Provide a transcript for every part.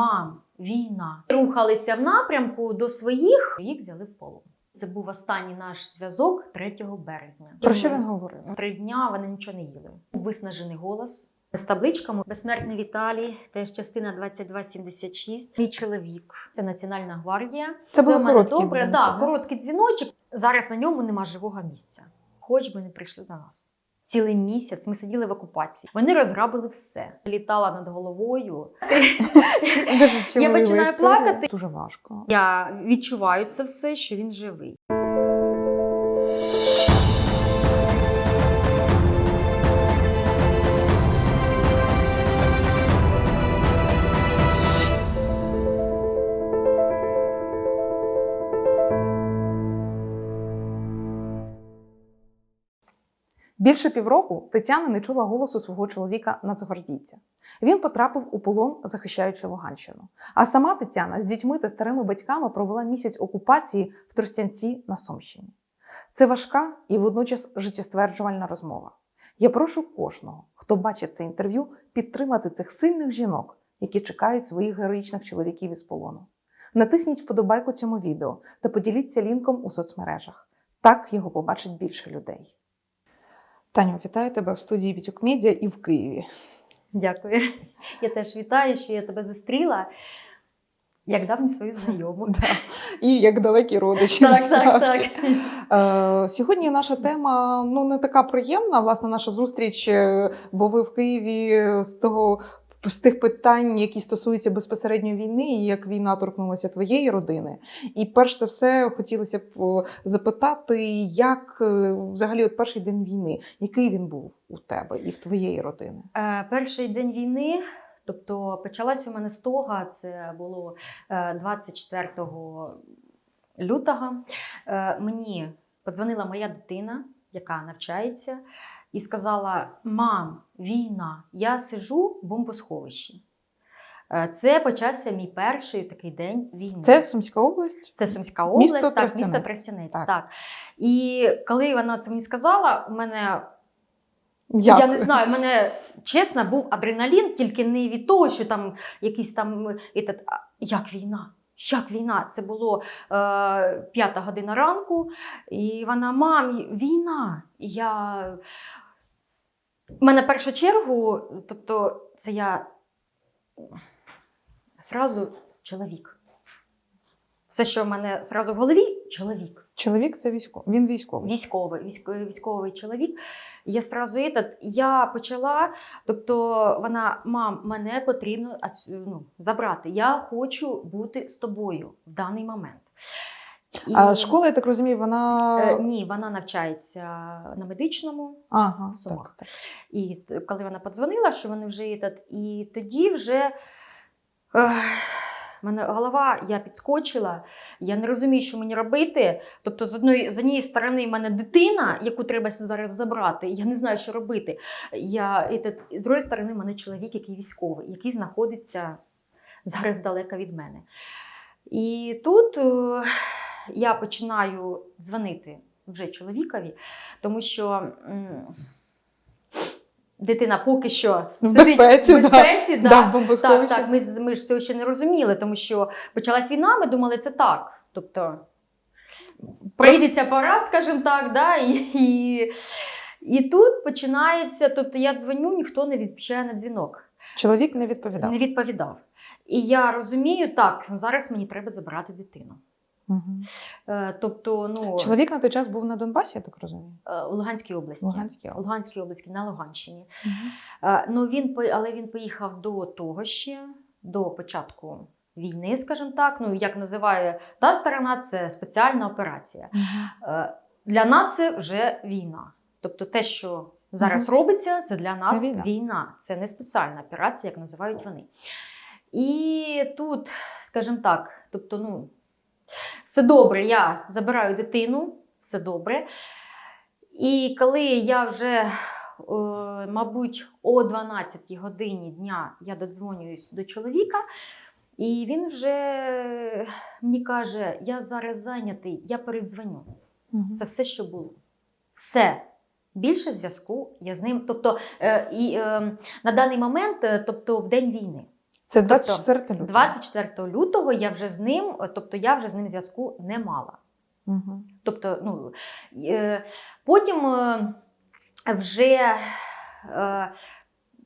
мам, війна. Рухалися в напрямку до своїх, їх взяли в полон. Це був останній наш зв'язок 3 березня. Про що він говорив? Три дня вони нічого не їли. Виснажений голос. З табличками Безсмертний Віталій, теж частина 2276. Мій чоловік. Це Національна гвардія. Це короткі добре. дзвінки, да, да? короткий дзвіночок. Зараз на ньому нема живого місця. Хоч би не прийшли до нас. Цілий місяць ми сиділи в окупації. Вони розграбили все. Літала над головою. Я починаю плакати. Дуже важко. Я відчуваю це все, що він живий. Більше півроку Тетяна не чула голосу свого чоловіка нацгвардійця. Він потрапив у полон, захищаючи Луганщину. А сама Тетяна з дітьми та старими батьками провела місяць окупації в Тростянці на Сумщині. Це важка і водночас життєстверджувальна розмова. Я прошу кожного, хто бачить це інтерв'ю, підтримати цих сильних жінок, які чекають своїх героїчних чоловіків із полону. Натисніть вподобайку цьому відео та поділіться лінком у соцмережах. Так його побачить більше людей. Таню, вітаю тебе в студії Вітюк Медіа і в Києві. Дякую. Я теж вітаю, що я тебе зустріла. Як давню свою знайому. Да. І як далекі родичі. Так, так, так. Е, Сьогодні наша тема ну не така приємна. Власне, наша зустріч, е, бо ви в Києві з того. З тих питань, які стосуються безпосередньо війни, і як війна торкнулася твоєї родини. І перш за все хотілося б запитати, як е, взагалі от перший день війни, який він був у тебе і в твоєї родини? Е, Перший день війни, тобто почалася у мене з того, це було е, 24 лютого. Е, Мені подзвонила моя дитина, яка навчається, і сказала: Мам, війна, я сиджу в бомбосховищі. Е, Це почався мій перший такий день війни. Це Сумська область? Це Сумська Місто область, так, Тростянець. місто Тростянець. Так. Так. І коли вона це мені сказала, у мене Як? я не знаю, в мене чесно був адреналін, тільки не від того, що там якийсь там а, як війна. Як війна? Це було е, п'ята година ранку, і вона, мам, війна. І я. У мене першу чергу, тобто, це я зразу чоловік. Все, що в мене зразу в голові чоловік. Чоловік це військовий. Він військовий. Військовий, військовий, військовий чоловік. Я сразу этот, я почала, тобто вона, мам, мене потрібно ну, забрати. Я хочу бути з тобою в даний момент. І, А школа, я так розумію, вона. е, ні, вона навчається на медичному. Ага, Сумах. так, так. І коли вона подзвонила, що вони вже этот, і тоді вже. Ех, в мене голова, я підскочила, я не розумію, що мені робити. Тобто, з одної з однієї сторони, в мене дитина, яку треба зараз забрати, я не знаю, що робити. Я, этот, з другої сторони, в мене чоловік, який військовий, який знаходиться зараз далеко від мене. І тут е, я починаю дзвонити вже чоловікові, тому що. м, Дитина поки що В сидить безпеці, в безпеці Да, да. бомбосховищі. Так, так, ми, ми ж цього ще не розуміли, тому що почалась війна, ми думали, це так. Тобто прийдеться парад, скажімо так, да, і, і, і тут починається, тобто я дзвоню, ніхто не відповідає на дзвінок, Чоловік не відповідав. не відповідав. І я розумію, так, зараз мені треба забирати дитину. Е, тобто, ну, Чоловік на той час був на Донбасі, я так розумію. е, у Луганській області. Луганській області. Луганській області, на Луганщині. Е, Ну, він, але він поїхав до того ще, до початку війни, скажімо так. Ну, як називає та сторона, це спеціальна операція. Е, Для нас це вже війна. Тобто те, що зараз робиться, це для нас війна. війна. Це не спеціальна операція, як називають вони. І тут, скажімо так, тобто, ну, все добре, я забираю дитину, все добре. І коли я вже, е, мабуть, о 12 годині дня я додзвонююсь до чоловіка, і він вже мені каже: я зараз зайнятий, я передзвоню. Мгм. Це все, що було. Все. Більше зв'язку я з ним. Тобто, е, і, е, на даний момент, тобто в день війни. Це Тобто, 24 лютого. 24 лютого я вже з ним, тобто я вже з ним зв'язку не мала. Угу. Тобто, ну, е, потім е, вже е,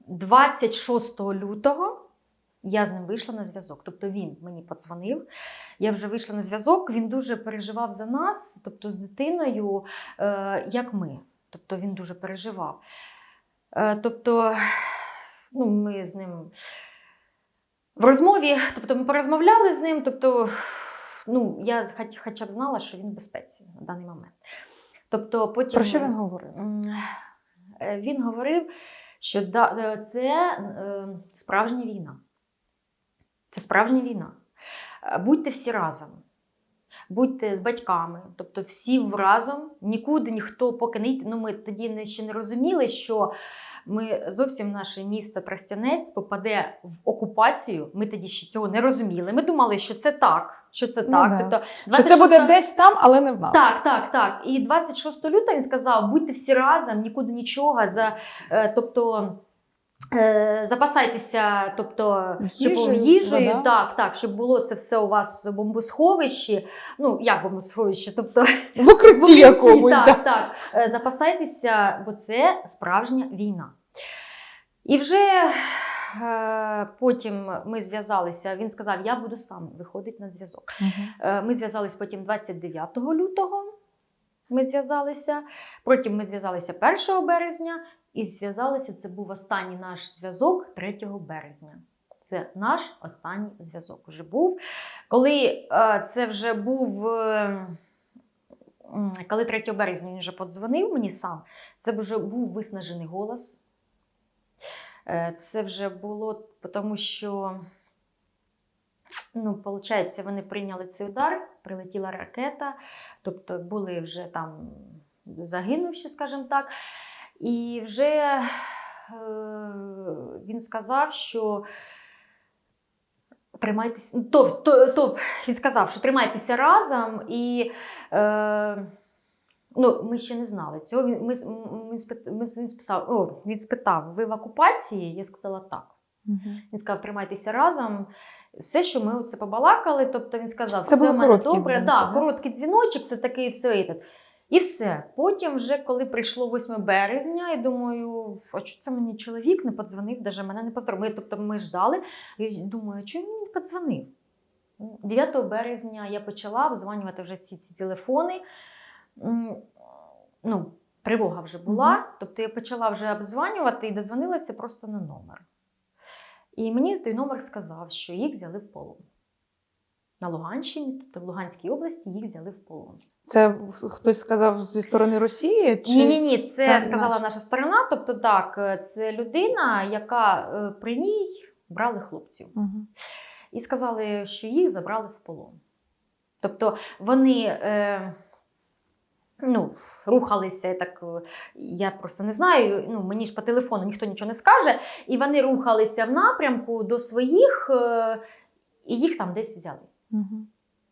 26 лютого я з ним вийшла на зв'язок. Тобто він мені подзвонив. Я вже вийшла на зв'язок. Він дуже переживав за нас, тобто з дитиною, е, як ми. Тобто він дуже переживав. Е, тобто, ну, ми з ним в розмові, тобто ми порозмовляли з ним, тобто, ну, я хоч- хоча б знала, що він в безпеці на даний момент. Тобто, потім Про що він говорив? Е, він говорив, що е, це е, справжня війна. Це справжня війна. Будьте всі разом. Будьте з батьками, тобто всі разом, нікуди ніхто поки не йде. Ну, ми тоді ще не розуміли, що ми зовсім наше місто Тростянець попаде в окупацію. Ми тоді ще цього не розуміли. Ми думали, що це так. Що це Ну так. Ну, Тобто, Що це буде десь там, але не в нас. так, так, так. І 26 лютого він сказав: будьте всі разом, нікуди нічого. За, е, тобто, запасайтеся, тобто, щоб Їжею, в їжею, вода. так, так, щоб було це все у вас в бомбосховищі. Ну, як бомбосховище, тобто В укритті якомусь. так, да. так. Е, Запасайтеся, бо це справжня війна. І вже е, потім ми зв'язалися. Він сказав: Я буду сам виходити на зв'язок. Е, Ми зв'язались потім 29 лютого. Ми зв'язалися. Потім ми зв'язалися 1 березня і зв'язалися. Це був останній наш зв'язок 3 березня. Це наш останній зв'язок уже був. Коли е, це вже був. е, Коли 3 березня він вже подзвонив мені сам, це вже був виснажений голос. Е, Це вже було тому, що ну, виходить, вони прийняли цей удар, прилетіла ракета, тобто були вже там загинувші, скажімо так. І вже е, він сказав, що тримайтеся. ну, То, то, то, він сказав, що тримайтеся разом і. Е, Ну, ми ще не знали цього. Він, ми, ми, с- він, списав, о, він спитав: ви в окупації? Я сказала так. Мгм. Він сказав, тримайтеся разом. Все, що ми це побалакали, тобто він сказав, Це все в мене добре. дзвінки, да, да? короткий дзвіночок, це такий все. І, так. І все. Потім, вже коли прийшло 8 березня, я думаю, а що це мені чоловік не подзвонив, даже мене не поздоровив. Тобто ми ждали. І думаю, а чому він не подзвонив? 9 березня я почала обзванювати вже ці, ці телефони. Ну, тривога вже була. Мгм. Тобто я почала вже обзванювати і дозвонилася просто на номер. І мені той номер сказав, що їх взяли в полон. На Луганщині, тобто в Луганській області, їх взяли в полон. Це хтось сказав зі сторони Росії? Чи... Ні, ні, ні, це, це сказала наша сторона. Тобто, так, е, це людина, яка е, при ній брали хлопців. Мгм. і сказали, що їх забрали в полон. Тобто вони е, ну, рухалися, так, е, я просто не знаю, ну, мені ж по телефону ніхто нічого не скаже, і вони рухалися в напрямку до своїх, е, і їх там десь взяли. Мгм.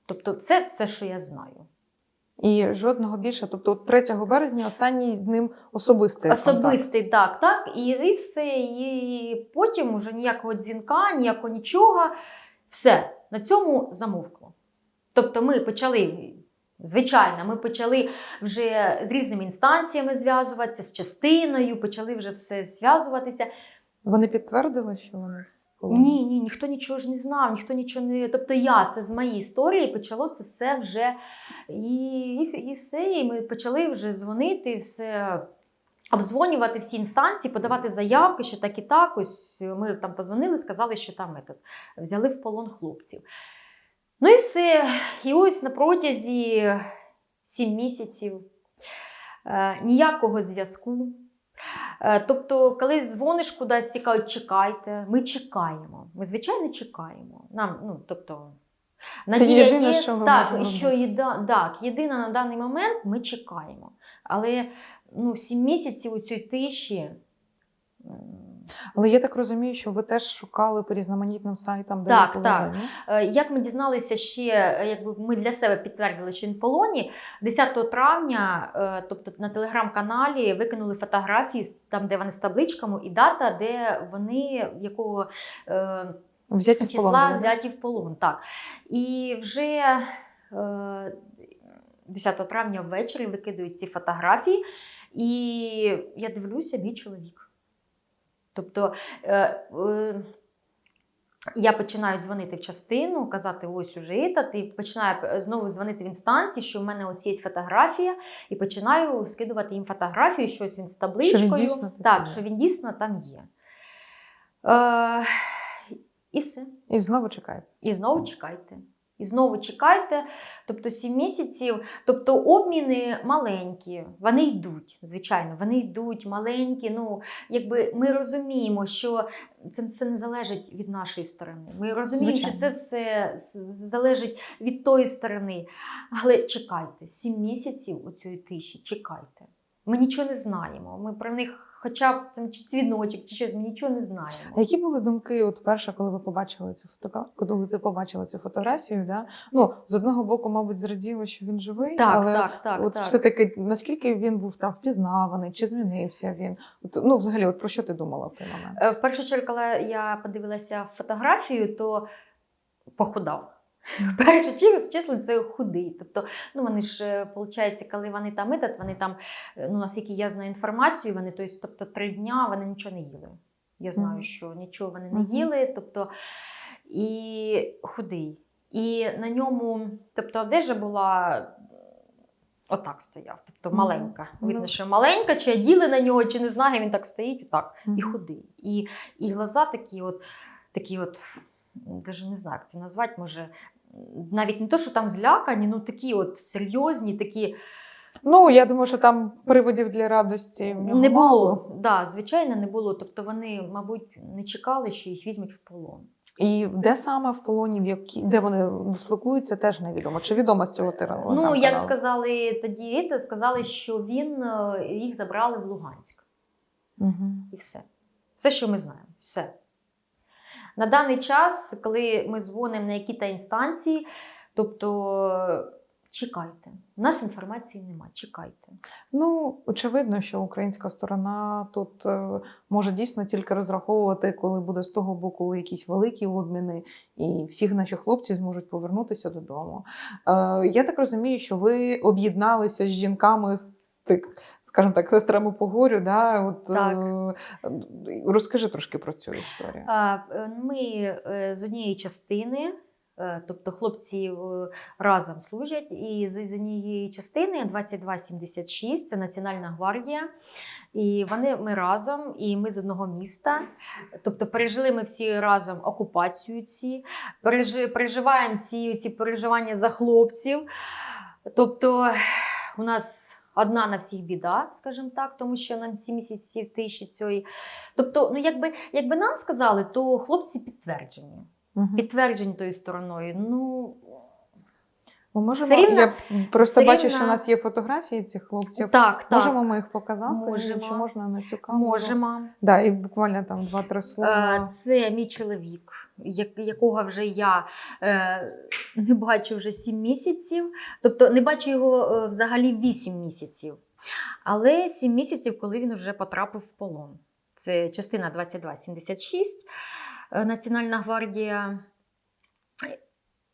Тобто, це все, що я знаю. І жодного більше. Тобто 3 березня останній з ним особистий контакт. Особистий, так, так. І, і все. І потім уже ніякого дзвінка, ніякого нічого. Все, на цьому замовкло. Тобто ми почали, звичайно, ми почали вже з різними інстанціями зв'язуватися, з частиною, почали вже все зв'язуватися. Вони підтвердили, що вони в? Ні, ні, ніхто нічого ж не знав, ніхто нічого не. Тобто я це з моєї історії почало це все вже і, і, і все. І ми почали вже дзвонити, все. Обдзвонювати всі інстанції, подавати заявки, що так і так. Ось ми там позвонили, сказали, що там этот, взяли в полон хлопців. Ну і все. І ось на протязі сім місяців е, ніякого зв'язку. Е, Тобто, коли дзвониш кудись, цікавить, чекайте, ми чекаємо. Ми, звичайно, чекаємо. Нам, ну, тобто, надія єдине, є, що ми так, можемо що єда, так, єдине на даний момент ми чекаємо. Але ну, сім місяців у цій тиші. Але я так розумію, що ви теж шукали по різноманітним сайтам, де Так, він так. Е, Як ми дізналися ще, е, якби ми для себе підтвердили, що він в полоні, 10 травня, е, тобто на телеграм-каналі викинули фотографії там, де вони з табличками, і дата, де вони, якого Взяті в полон. числа взяті в полон. Так. І вже е, 10 травня ввечері викидують ці фотографії, і я дивлюся, мій чоловік. Тобто е, е, я починаю дзвонити в частину, казати, ось уже і починаю знову дзвонити в інстанції, що в мене ось є фотографія, і починаю скидувати їм фотографію, щось він з табличкою. дійсно так, що він дійсно там є. Е, і все. І знову чекаєте. І знову чекайте. І знову чекайте. Тобто 7 місяців, тобто обміни маленькі, вони йдуть, звичайно, вони йдуть маленькі. Ну, якби ми розуміємо, що це, це не залежить від нашої сторони. Ми розуміємо, Звичайно. що це все залежить від тої сторони. Але чекайте, 7 місяців у цієї тиші, чекайте. Ми нічого не знаємо. Ми про них хоча б там чи дзвіночок, чи щось, ми нічого не знаємо. А які були думки, от перше, коли ви побачили цю фотографію, коли ти побачила цю фотографію? Да? Ну, з одного боку, мабуть, зраділи, що він живий, Так, але так, так. от так. все-таки наскільки він був там впізнаваний, чи змінився він? От, ну, взагалі, от про що ти думала в той момент? Е, В першу чергу, коли я подивилася фотографію, то похудав. В першу чесно, це худий. Тобто, ну вони ж, виходить, коли вони там метод, вони там, е, ну наскільки я знаю інформацію, вони тобто, тобто три дня вони нічого не їли. Я знаю, Мгм. що нічого вони не їли, тобто і худий. І на ньому, тобто, одежа була. Отак стояв, тобто маленька. Видно, Ну. що маленька, чи оділи на нього, чи не знаю, він так стоїть, отак і худий. І, і глаза такі, от, такі от, навіть не знаю, як це назвати, може, навіть не то, що там злякані, ну такі от серйозні, такі Ну, я думаю, що там приводів для радості в нього не мало. було. Да, звичайно, не було. Тобто вони, мабуть, не чекали, що їх візьмуть в полон. І де саме в полоні, в які, де вони дислокуються, теж невідомо. Чи відомо з цього тиру? Ну, як сказали тоді, сказали, що він е, їх забрали в Луганськ. Угу. І все. Все, що ми знаємо. Все. На даний час, коли ми дзвонимо на які-то інстанції, тобто чекайте. У нас інформації немає, чекайте. Ну, очевидно, що українська сторона тут е, може дійсно тільки розраховувати, коли буде з того боку якісь великі обміни, і всі наші хлопці зможуть повернутися додому. Е, я так розумію, що ви об'єдналися з жінками з тих, скажімо так, сестрами по горю. Да? От, Так. Е, розкажи трошки про цю історію. А, е, Ми е, з однієї частини, тобто хлопці разом служать, і з з однієї частини 2276 це Національна гвардія. І вони ми разом, і ми з одного міста. Тобто пережили ми всі разом окупацію ці, пережи, переживаємо ці, ці переживання за хлопців. Тобто у нас. Одна на всіх біда, скажімо так, тому що на ці місяці тиші цієї. Тобто, ну якби, якби нам сказали, то хлопці підтверджені. Мгм. Підтверджені тою стороною. Ну Ми можемо, все рівно- я просто все бачу, рівно- що у нас є фотографії цих хлопців. так, так. Можемо ми їх показати? Можемо. Чи можна на цю камеру? Можемо. Да, і буквально там два-три слова. Е, Це мій чоловік, якого вже я е, не бачу вже 7 місяців. Тобто не бачу його е, взагалі 8 місяців. Але 7 місяців, коли він вже потрапив в полон. Це частина 2276, е, Національна гвардія.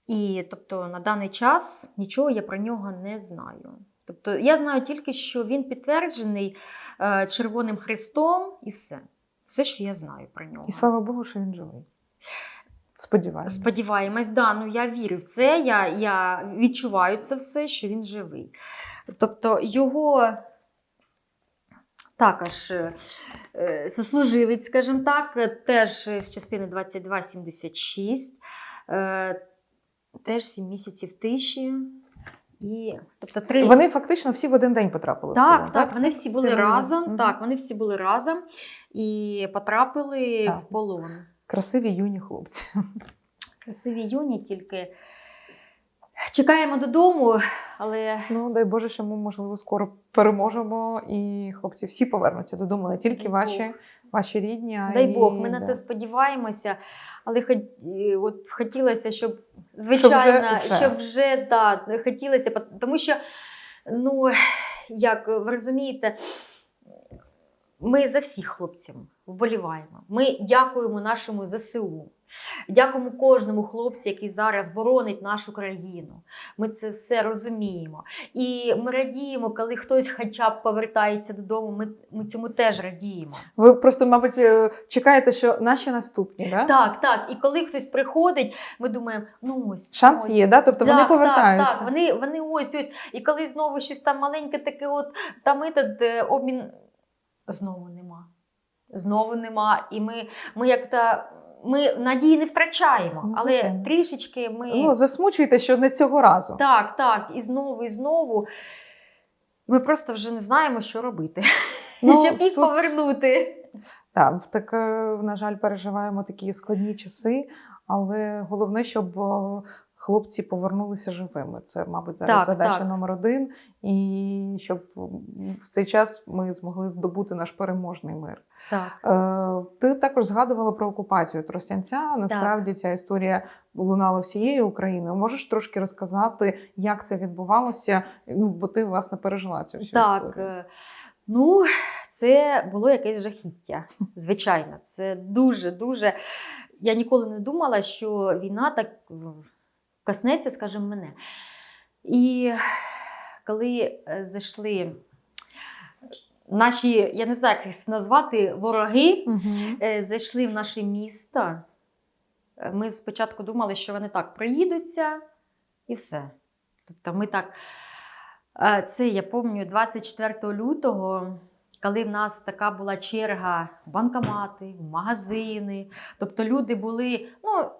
І тобто на даний час нічого я про нього не знаю. Тобто я знаю тільки, що він підтверджений е, Червоним Христом і все. Все, що я знаю про нього. І слава Богу, що він живий. Сподіваюся. Сподіваємось, да, ну я вірю в це, я, я відчуваю це все, що він живий. Тобто його також е, е, сослуживець, скажімо так, теж з частини 2276, е, теж 7 місяців тиші. І, тобто, три... Вони фактично всі в один день потрапили. Так, полон, так, вони всі були Всі разом. Мгм. Так, вони всі були разом і потрапили Так. в полон. Красиві юні хлопці. Красиві юні, тільки чекаємо додому, але Ну, дай Боже, що ми, можливо, скоро переможемо, і хлопці всі повернуться додому, не тільки Дай ваші, Бог. ваші рідні. а дай і- Бог, ми на це сподіваємося. Але хоч, е, от хотілося, щоб звичайно, вже- щоб вже. да, хотілося, тому що, ну як ви розумієте, ми за всіх хлопців вболіваємо. Ми дякуємо нашому ЗСУ. Дякуємо кожному хлопцю, який зараз боронить нашу країну. Ми це все розуміємо. І ми радіємо, коли хтось хоча б повертається додому. Ми, ми цьому теж радіємо. Ви просто, мабуть, е, чекаєте, що наші наступні, да? Так, так. І коли хтось приходить, ми думаємо, ну ось Шанс ось. є, да? тобто вони Так, повертаються. Так, так. Вони, вони ось ось. І коли знову щось там маленьке, таке, от там этот, е, обмін знову нема. Знову нема. І ми, ми як то ми надії не втрачаємо, Ну, але трішечки ми. Ну, засмучуєте, що не цього разу. Так, так, і знову, і знову. Ми просто вже не знаємо, що робити. Ну, Щоб їх тут- повернути. Так, так, е, на жаль, переживаємо такі складні часи, але головне, щоб е, хлопці повернулися живими. Це, мабуть, зараз Так, задача так. номер один. І щоб в цей час ми змогли здобути наш переможний мир. Так. Е, Ти також згадувала про окупацію Тростянця. Насправді ця історія лунала всією Україною. Можеш трошки розказати, як це відбувалося? Ну, бо ти власне пережила цю всю Так, історію. е, ну це було якесь жахіття. Звичайно, це дуже дуже. Я ніколи не думала, що війна так коснеться, скажімо, мене. І коли е, зайшли наші, я не знаю, як їх назвати, вороги, е, зайшли в наше місто. Е, Ми спочатку думали, що вони так приїдуться і все. Тобто ми так. Е, Це я пам'ятаю 24 лютого, коли в нас така була черга в банкомати, в магазини. Тобто люди були. ну,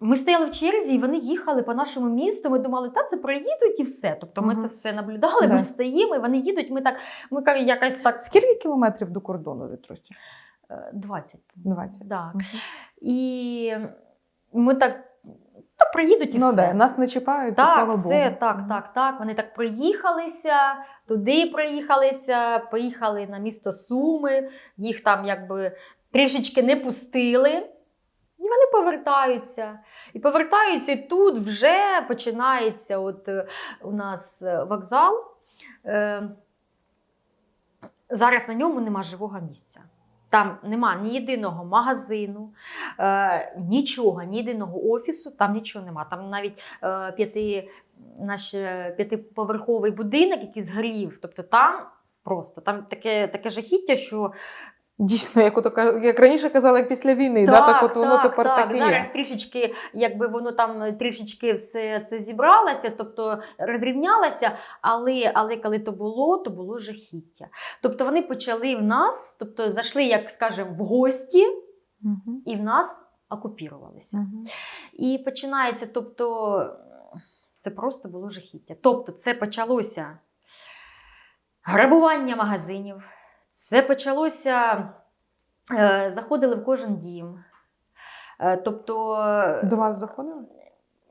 ми стояли в черзі, і вони їхали по нашому місту. Ми думали, та це проїдуть і все. Тобто ми Мгм. це все наблюдали, Да. ми стоїмо, і вони їдуть. Ми так, ми ка- якось так Скільки кілометрів до кордону від е, 20. 20. Да. Мгм. І ми так та приїдуть і Ну все. да, нас не чіпають, і так, слава все, Богу. так, так, так. Вони так проїхалися, туди проїхалися, поїхали на місто Суми, їх там якби трішечки не пустили. І вони повертаються. І повертаються, і тут вже починається от, е, у нас е, вокзал. Е, зараз на ньому нема живого місця. Там нема ні єдиного магазину, нічого, ні єдиного офісу, там нічого нема. Там навіть п'яти, наш п'ятиповерховий будинок, який згорів. Тобто там просто там таке, таке жахіття, що Дійсно, як, ото, як раніше казали, як після війни, да, так от воно тепер так. таке Зараз є. трішечки, якби воно там трішечки все це зібралося, тобто розрівнялося, але, але коли то було, то було жахіття. Тобто вони почали в нас, тобто зайшли, як скажемо, в гості, Мгм. і в нас окупірувалися. Мгм. І починається, тобто, це просто було жахіття. Тобто, це почалося грабування магазинів, це почалося, е, заходили в кожен дім. Е, тобто, До вас заходили?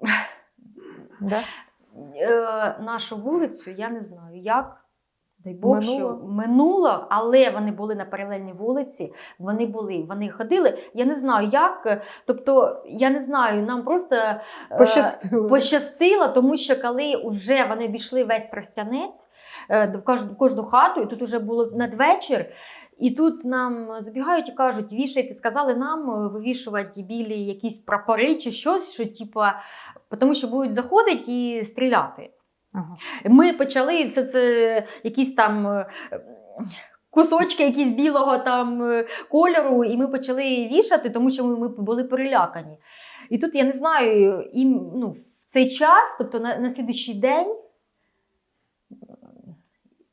Да? е, нашу вулицю, я не знаю, як. Дай Бог, Минуло? що минуло, але вони були на паралельній вулиці. Вони були, вони ходили. Я не знаю, як. Тобто, я не знаю, нам просто е, Пощастило. Пощастило, тому що коли вже вони обійшли весь тростянець е, в кожну, в кожну хату, і тут вже було надвечір. І тут нам забігають і кажуть, вішайте, сказали нам е, вивішувати білі якісь прапори чи щось, що типа, тому що будуть заходити і стріляти. Ага. Ми почали все це якісь там. е, Кусочки якісь білого там е, кольору, і ми почали вішати, тому що ми, ми були перелякані. І тут я не знаю, і ну, в цей час, тобто на, на слідуючий день,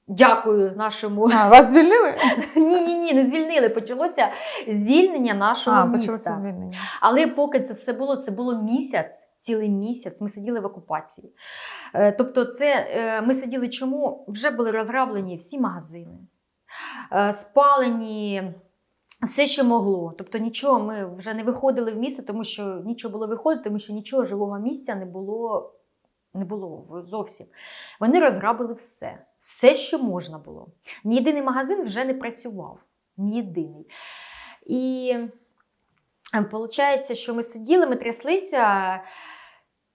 дякую нашому. А, вас звільнили? Ні, ні, ні, не звільнили. Почалося звільнення нашого А, міста. почалося звільнення. Але поки це все було, це було місяць, цілий місяць. Ми сиділи в окупації. Е, Тобто, це е, ми сиділи чому? Вже були розграблені всі магазини, е, спалені. Все, що могло. Тобто нічого, ми вже не виходили в місто, тому що нічого було виходити, тому що нічого живого місця не було, не було зовсім. Вони розграбили все, все, що можна було. Ні єдиний магазин вже не працював. Ні єдиний. І виходить, що ми сиділи, ми тряслися.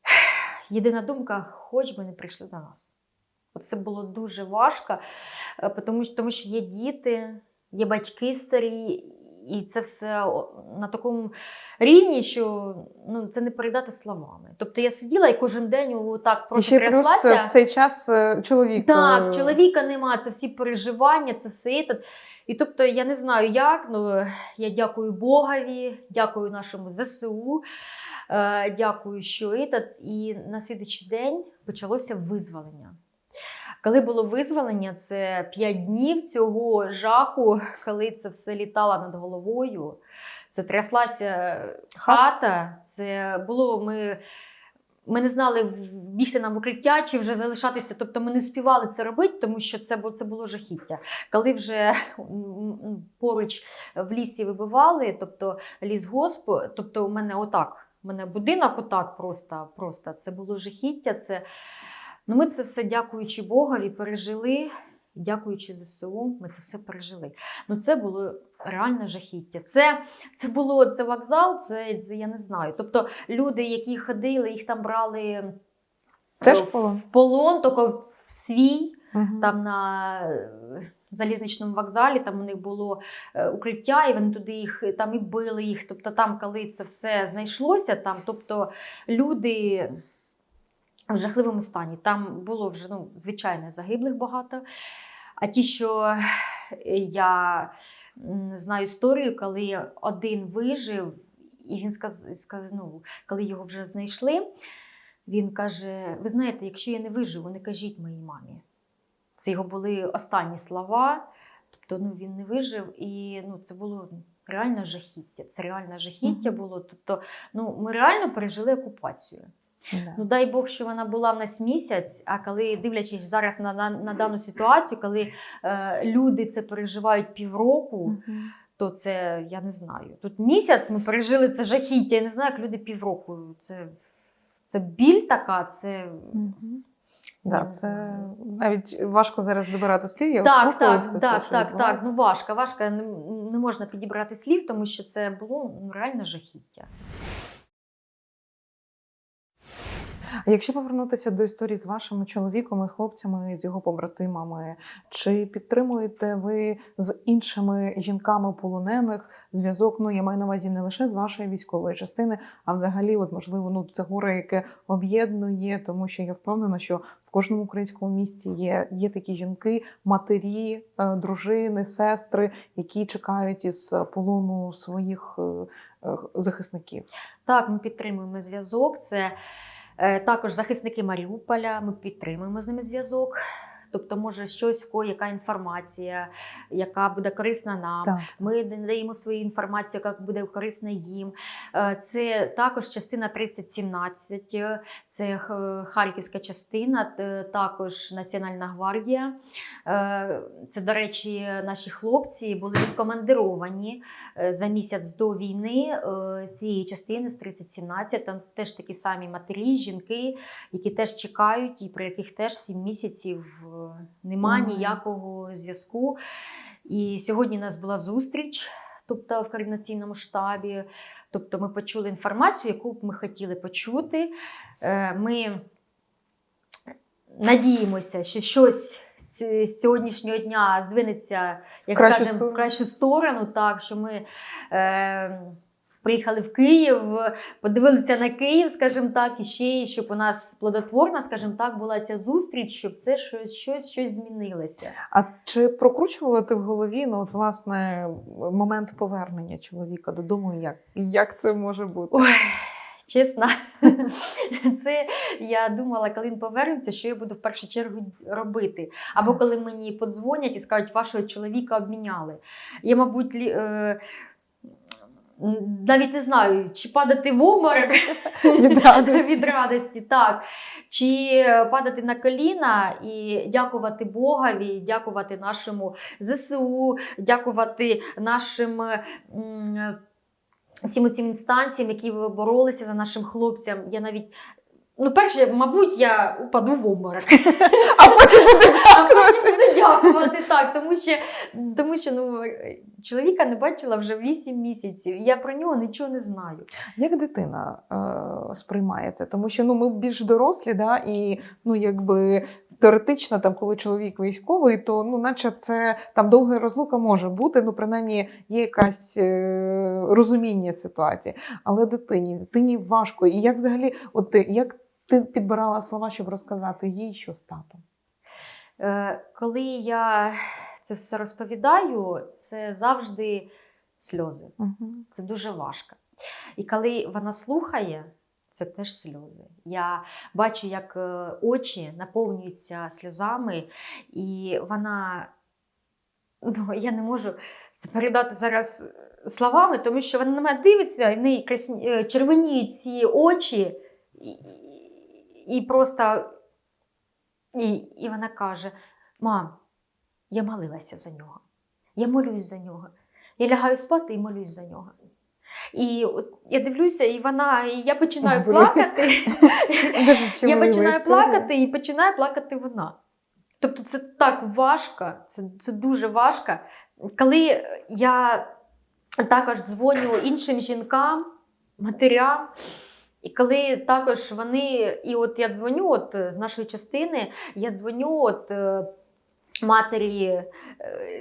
Єдина думка, хоч би не прийшли до нас. Це було дуже важко, е, тому що є діти, є батьки старі, і це все на такому рівні, що ну, це не передати словами. Тобто я сиділа і кожен день так І просто ще плюс е, в цей час е, чоловік. Так, е, чоловіка нема, це всі переживання, це все. І тобто я не знаю як, ну я дякую Богові, дякую нашому ЗСУ, дякую, що. І на слідуючий день почалося визволення. Коли було визволення, це 5 днів цього жаху, коли це все літало над головою. Це тряслася хата. Це було ми. Ми не знали бігти нам в укриття чи вже залишатися. Тобто ми не співали це робити, тому що це, бу- це було жахіття. Коли вже поруч в лісі вибивали, тобто лісгосп, тобто у мене отак, у мене будинок отак просто, просто це було жахіття. Це... Ну, ми це все, дякуючи Богові, пережили. Дякуючи ЗСУ, ми це все пережили. Ну, це було реальне жахіття. Це, це було це вокзал, це, це я не знаю. Тобто люди, які ходили, їх там брали Теж е, в полон? в полон, тільки в свій, Мгм. там на е, залізничному вокзалі, там у них було е, укриття, і вони туди їх там і били їх. Тобто, там, коли це все знайшлося, там, тобто люди. В жахливому стані. Там було вже ну, звичайно загиблих багато. А ті, що е, я знаю історію, коли один вижив, і він сказ, сказ, ну, коли його вже знайшли, він каже: Ви знаєте, якщо я не виживу, не кажіть моїй мамі. Це його були останні слова. Тобто ну, він не вижив, і ну, це було реальне жахіття. Це реальне жахіття було. Тобто, ну, ми реально пережили окупацію. Ну дай Бог, що вона була в нас місяць. А коли дивлячись зараз на, на, на дану ситуацію, коли е, люди це переживають півроку, то це я не знаю. Тут місяць ми пережили це жахіття. Я не знаю, як люди півроку. Це, це біль така, це. Да, це навіть важко зараз добирати слів. Я Так, так, все так, що так, так. Ну важко, важко. Не, не можна підібрати слів, тому що це було ну, реально жахіття. А якщо повернутися до історії з вашими чоловіком і хлопцями, з його побратимами, чи підтримуєте ви з іншими жінками полонених зв'язок? Ну я маю на увазі не лише з вашої військової частини, а взагалі, от можливо, ну це горе, яке об'єднує, тому що я впевнена, що в кожному українському місті є, є такі жінки, матері, е, дружини, сестри, які чекають із полону своїх е, е, захисників. Так, ми підтримуємо зв'язок. Це також захисники Маріуполя. Ми підтримуємо з ними зв'язок. Тобто, може, щось в кого яка інформація, яка буде корисна нам. Так. Ми надаємо свою інформацію, яка буде корисна їм. Е, Це також частина 3017, е, це Харківська частина, також Національна гвардія. Е, Це, до речі, наші хлопці були відкомандировані за місяць до війни з цієї частини з 3017. Там теж такі самі матері, жінки, які теж чекають, і про яких теж 7 місяців Немає. ніякого зв'язку. І сьогодні у нас була зустріч, тобто в координаційному штабі. Тобто ми почули інформацію, яку б ми хотіли почути. Е, Ми надіємося, що щось з сьогоднішнього дня здвинеться, як кращу скажемо, в кращу сторону, так що ми. Е, Приїхали в Київ, подивилися на Київ, скажімо так, і ще щоб у нас плодотворна, скажімо так, була ця зустріч, щоб це щось, щось, щось змінилося. А чи прокручувала ти в голові ну, от, власне, момент повернення чоловіка додому? Як, як це може бути? Ой, чесно, це я думала, коли він повернеться, що я буду в першу чергу робити. Або коли мені подзвонять і скажуть, вашого чоловіка обміняли. Я, мабуть, е, навіть не знаю, чи падати в обморок Від радості. від радості, так. Чи падати на коліна і дякувати Богові, дякувати нашому ЗСУ, дякувати нашим всім цим інстанціям, які боролися за нашим хлопцям. Я навіть. Ну, перше, мабуть, я упаду в обморок. А потім буде А потім буду дякувати так, тому що, тому що ну, чоловіка не бачила вже 8 місяців. Я про нього нічого не знаю. Як дитина е, сприймає це? Тому що ну, ми більш дорослі, да, і ну, якби теоретично, там, коли чоловік військовий, то ну, наче це там довга розлука може бути. Ну, принаймні, є якась е, розуміння ситуації. Але дитині, дитині важко. І як взагалі, от як ти підбирала слова, щоб розказати їй, що з татом? Е, Коли я це все розповідаю, це завжди сльози. Угу. Це дуже важко. І коли вона слухає, це теж сльози. Я бачу, як е, очі наповнюються сльозами, і вона, ну, я не можу це передати зараз словами, тому що вона на мене дивиться, і в неї е, ці очі, і, просто і, і вона каже: Мам, я молилася за нього. Я молюсь за нього. Я лягаю спати і молюсь за нього. І от я дивлюся, і вона, і я починаю Ой, плакати. Я починаю плакати і починає плакати вона. Тобто це так важко, це, це дуже важко. Коли я також дзвоню іншим жінкам, матерям, і коли також вони, і от я дзвоню от е, з нашої частини, я дзвоню от. е, Матері е,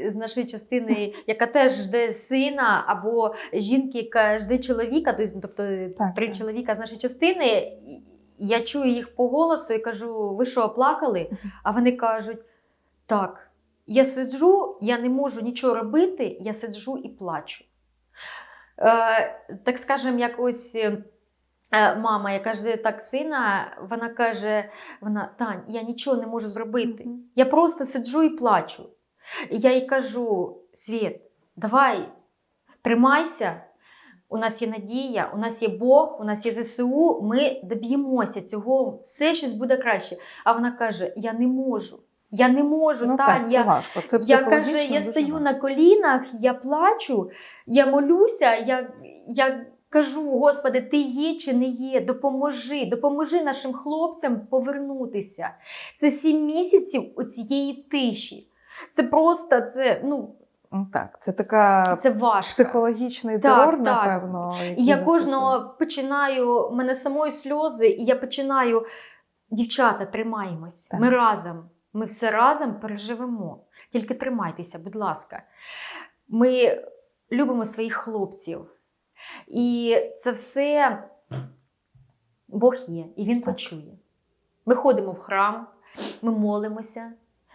з нашої частини, яка теж жде сина, або жінки, яка жде чоловіка, тобто тобто Так, три так. чоловіка з нашої частини, я чую їх по голосу і кажу: ви що, плакали? А вони кажуть: так, я сиджу, я не можу нічого робити, я сиджу і плачу. Е, так скажемо, як ось е, мама, яка жде так сина, вона каже: вона, Тань, я нічого не можу зробити. Я просто сиджу і плачу. І я їй кажу: Світ, давай, тримайся. У нас є надія, у нас є Бог, у нас є ЗСУ. Ми доб'ємося цього, все щось буде краще. А вона каже: Я не можу. Я не можу, Ну, Тань. так, це я, важко. Це я каже, я стою важко. на колінах, я плачу, я молюся, я, я кажу, Господи, ти є чи не є? Допоможи, допоможи нашим хлопцям повернутися. Це сім місяців оцієї тиші. Це просто це, ну, Ну, Так, це така це важко. психологічний Так, терор, так. напевно. І я кожного починаю, в мене самої сльози, і я починаю. Дівчата, тримаємось. Так. Ми разом. Ми все разом переживемо. Тільки тримайтеся, будь ласка. Ми любимо своїх хлопців. І це все Бог є, і Він почує. Ми ходимо в храм, ми молимося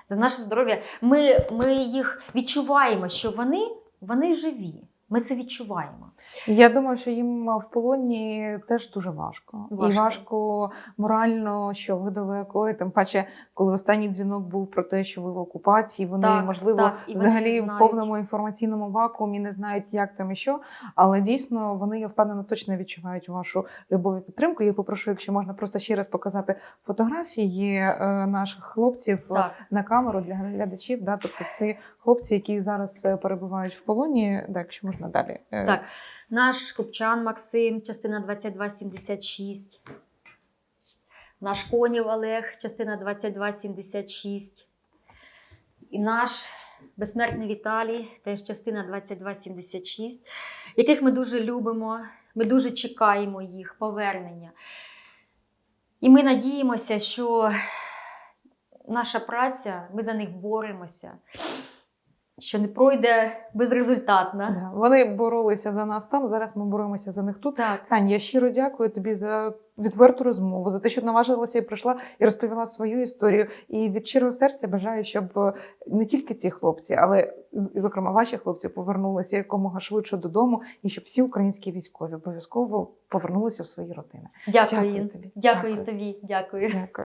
за наше здоров'я. Ми, ми їх відчуваємо, що вони, вони живі. Ми це відчуваємо. Я думаю, що їм в полоні теж дуже важко. І Важко. важко морально, що ви далеко, і тим паче, коли останній дзвінок був про те, що ви в окупації, вони Так, можливо так, і вони взагалі в повному інформаційному вакуумі не знають, як там і що. Але дійсно вони я впевнена точно відчувають вашу любов і підтримку. Я попрошу, якщо можна просто ще раз показати фотографії е, наших хлопців е, Так. на камеру для глядачів. Да? Тобто ці хлопці, які зараз е, перебувають в полоні, да, якщо можна далі. Е, Так. Наш Купчан Максим, частина 2276. Наш Конів Олег, частина 2276. І наш безсмертний Віталій, теж частина 2276, яких ми дуже любимо. Ми дуже чекаємо їх повернення. І ми надіємося, що наша праця, ми за них боремося, що не пройде безрезультатно. Да, Вони боролися за нас там. Зараз ми боремося за них тут. Так. Тань, я щиро дякую тобі за відверту розмову, за те, що наважилася і прийшла і розповіла свою історію. І від щирого серця бажаю, щоб е, не тільки ці хлопці, але і, зокрема ваші хлопці повернулися якомога швидше додому, і щоб всі українські військові обов'язково повернулися в свої родини. Дякую. Дякую Дякую, тобі. Дякую Дякую. тобі. Дякую. Дякую.